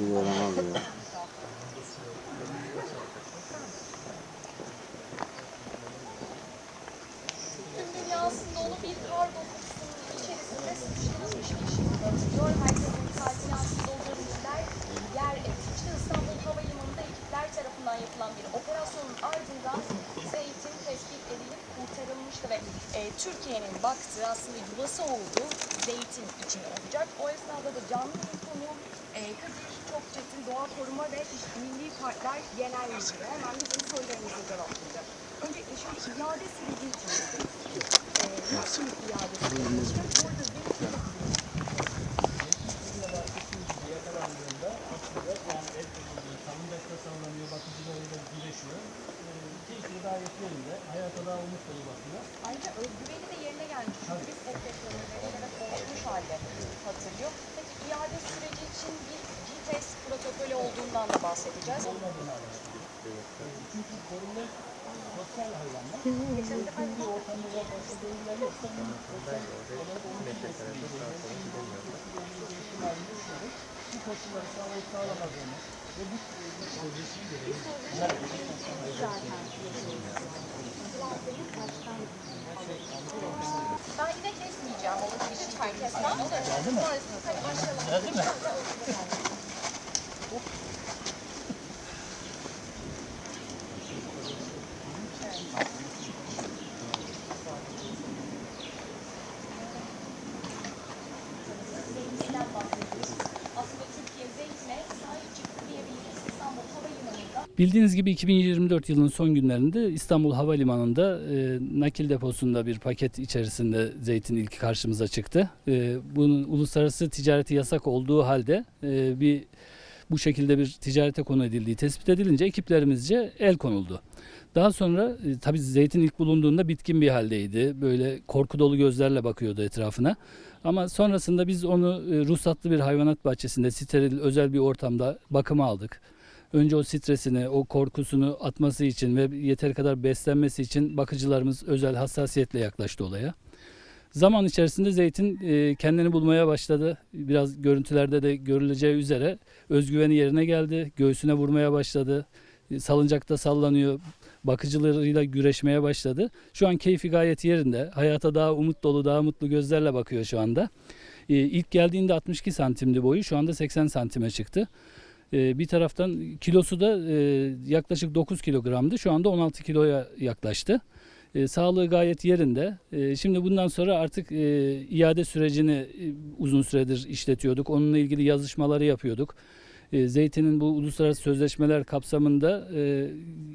Yaramaz ya. Tüm dünya aslında onu bir kar dokusunun içerisinde sıkıştırılmış bir şey anlatıyor. Herkesin kalbine aslında o görüntüler yer etmişti. İstanbul Havalimanı'nda ekipler tarafından yapılan bir operasyonun ardından ve e, Türkiye'nin baktığı aslında yuvası olduğu Zeytin için olacak. O esnada da canlı konu e, Kadir Çokçetin Doğa Koruma ve Milli Parklar Genel Müdürü. Hemen bizim sorularımızı cevaplayacak. Öncelikle şimdi iade süreci için e, nasıl iade süreci? Orada Zeytin yakalandığında aslında yani el konulduğu, salıncakta sallanıyor, bakıcılarıyla güreşiyor. Ee, keyfi gayet yerinde, hayata daha umut dolu bakıyor. Ayrıca özgüveni de yerine gelmiş. Çünkü biz depresyonu ve korkmuş halde hatırlıyor. Peki iade süreci için bir GTS protokolü olduğundan da bahsedeceğiz. Ee, Çünkü korunma sosyal hayvanlar. Geçen sefer Bir ortamda başka döngüler yoksa bunu sosyal olarak bu koşulları sağlayıp sağlamadığını ve bu bu sözleşme 不好意思，太不合适了。Bildiğiniz gibi 2024 yılının son günlerinde İstanbul Havalimanı'nda e, nakil deposunda bir paket içerisinde zeytin ilk karşımıza çıktı. E, bunun uluslararası ticareti yasak olduğu halde e, bir bu şekilde bir ticarete konu edildiği tespit edilince ekiplerimizce el konuldu. Daha sonra e, tabii zeytin ilk bulunduğunda bitkin bir haldeydi. Böyle korku dolu gözlerle bakıyordu etrafına. Ama sonrasında biz onu e, ruhsatlı bir hayvanat bahçesinde steril özel bir ortamda bakıma aldık. Önce o stresini, o korkusunu atması için ve yeteri kadar beslenmesi için bakıcılarımız özel hassasiyetle yaklaştı olaya. Zaman içerisinde zeytin e, kendini bulmaya başladı. Biraz görüntülerde de görüleceği üzere özgüveni yerine geldi. Göğsüne vurmaya başladı. E, Salıncakta sallanıyor. Bakıcılarıyla güreşmeye başladı. Şu an keyfi gayet yerinde. Hayata daha umut dolu, daha mutlu gözlerle bakıyor şu anda. E, İlk geldiğinde 62 santimdi boyu. Şu anda 80 santime çıktı. Ee, bir taraftan kilosu da e, yaklaşık 9 kilogramdı. Şu anda 16 kiloya yaklaştı. E, sağlığı gayet yerinde. E, şimdi bundan sonra artık e, iade sürecini e, uzun süredir işletiyorduk. Onunla ilgili yazışmaları yapıyorduk. Zeytinin bu uluslararası sözleşmeler kapsamında e,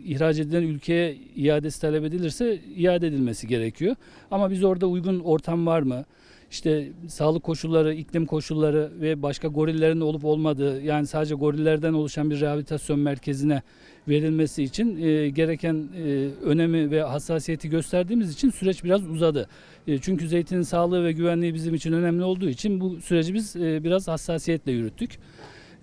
ihraç edilen ülkeye iadesi talep edilirse iade edilmesi gerekiyor. Ama biz orada uygun ortam var mı? İşte sağlık koşulları, iklim koşulları ve başka gorillerin olup olmadığı yani sadece gorillerden oluşan bir rehabilitasyon merkezine verilmesi için e, gereken e, önemi ve hassasiyeti gösterdiğimiz için süreç biraz uzadı. E, çünkü zeytinin sağlığı ve güvenliği bizim için önemli olduğu için bu süreci biz e, biraz hassasiyetle yürüttük.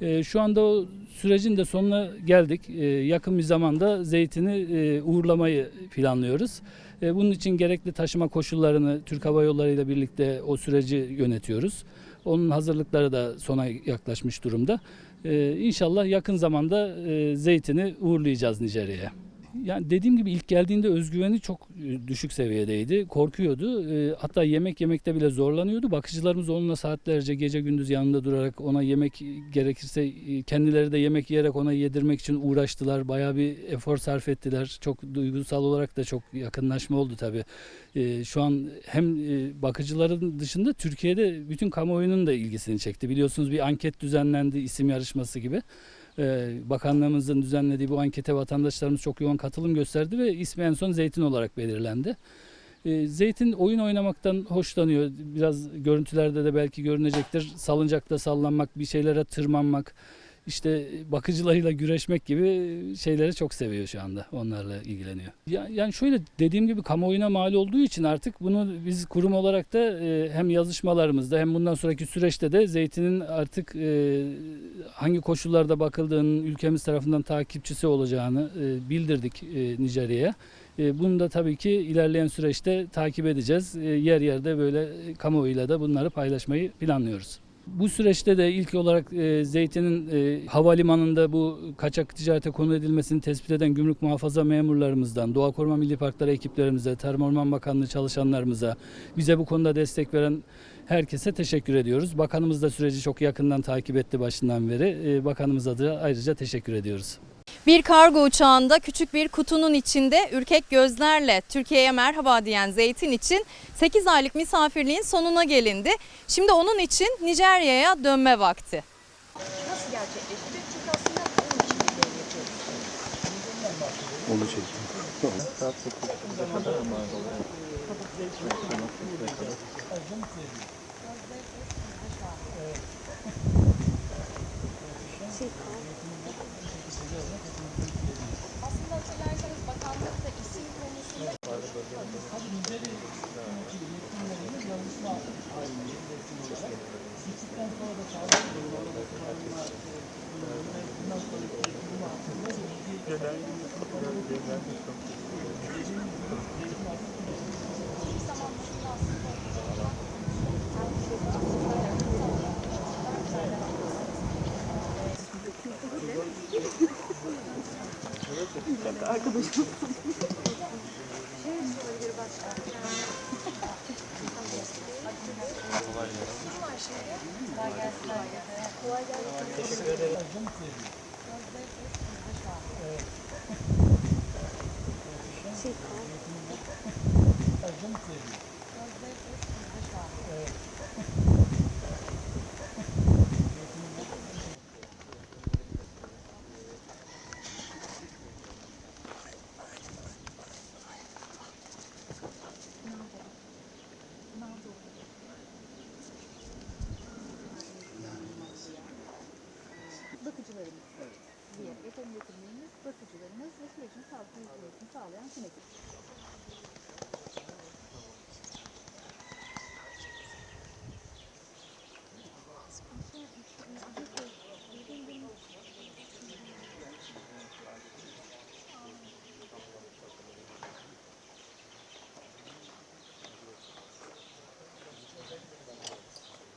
E, şu anda o sürecin de sonuna geldik. E, yakın bir zamanda zeytini e, uğurlamayı planlıyoruz. E, bunun için gerekli taşıma koşullarını Türk Hava Yolları ile birlikte o süreci yönetiyoruz. Onun hazırlıkları da sona yaklaşmış durumda. E, inşallah yakın zamanda e, zeytini uğurlayacağız Nijerya'ya. Yani dediğim gibi ilk geldiğinde özgüveni çok e, düşük seviyedeydi. Korkuyordu. E, Hatta yemek yemekte bile zorlanıyordu. Bakıcılarımız onunla saatlerce gece gündüz yanında durarak ona yemek gerekirse e, kendileri de yemek yiyerek ona yedirmek için uğraştılar. Bayağı bir efor sarf ettiler. Çok duygusal olarak da çok yakınlaşma oldu tabii. Şu an hem bakıcıların dışında Türkiye'de bütün kamuoyunun da ilgisini çekti. Biliyorsunuz bir anket düzenlendi isim yarışması gibi. Ee, bakanlığımızın düzenlediği bu ankete vatandaşlarımız çok yoğun katılım gösterdi ve ismi en son Zeytin olarak belirlendi. Ee, Zeytin oyun oynamaktan hoşlanıyor. Biraz görüntülerde de belki görünecektir. Salıncakta sallanmak, bir şeylere tırmanmak, işte bakıcılarıyla güreşmek gibi şeyleri çok seviyor şu anda. Onlarla ilgileniyor. Ya- Yani şöyle dediğim gibi kamuoyuna mal olduğu için artık bunu biz kurum olarak da e, hem yazışmalarımızda hem bundan sonraki süreçte de zeytinin artık e, hangi koşullarda bakıldığının ülkemiz tarafından takipçisi olacağını e, bildirdik Nijerya'ya. Bunu da tabii ki ilerleyen süreçte takip edeceğiz. Yer yerde böyle kamuoyuyla da bunları paylaşmayı planlıyoruz. Bu süreçte de ilk olarak e, zeytinin e, havalimanında bu kaçak ticarete konu edilmesini tespit eden gümrük muhafaza memurlarımızdan, Doğa Koruma Milli Parkları ekiplerimize, Tarım Orman Bakanlığı çalışanlarımıza, bize bu konuda destek veren herkese teşekkür ediyoruz. Bakanımız da süreci çok yakından takip etti başından beri. E, bakanımıza da ayrıca teşekkür ediyoruz. Bir kargo uçağında küçük bir kutunun içinde ürkek gözlerle Türkiye'ye merhaba diyen Zeytin için 8 aylık misafirliğin sonuna gelindi. Şimdi onun için Nijerya'ya dönme vakti. Nasıl gerçekleşti? Çünkü aslında onun için bir yayın yapıyoruz. Onu çektim. Aslında hatırlarsanız bakanlıkta isim konusunda dakika arkadaşım. Teşekkür ederim. Ercan mı koyuyor? Evet. Bakıcılarımız diye veteriner bakıcılarımız ve sürecin sağlıklı yürütmesini sağlayan tüm ekip.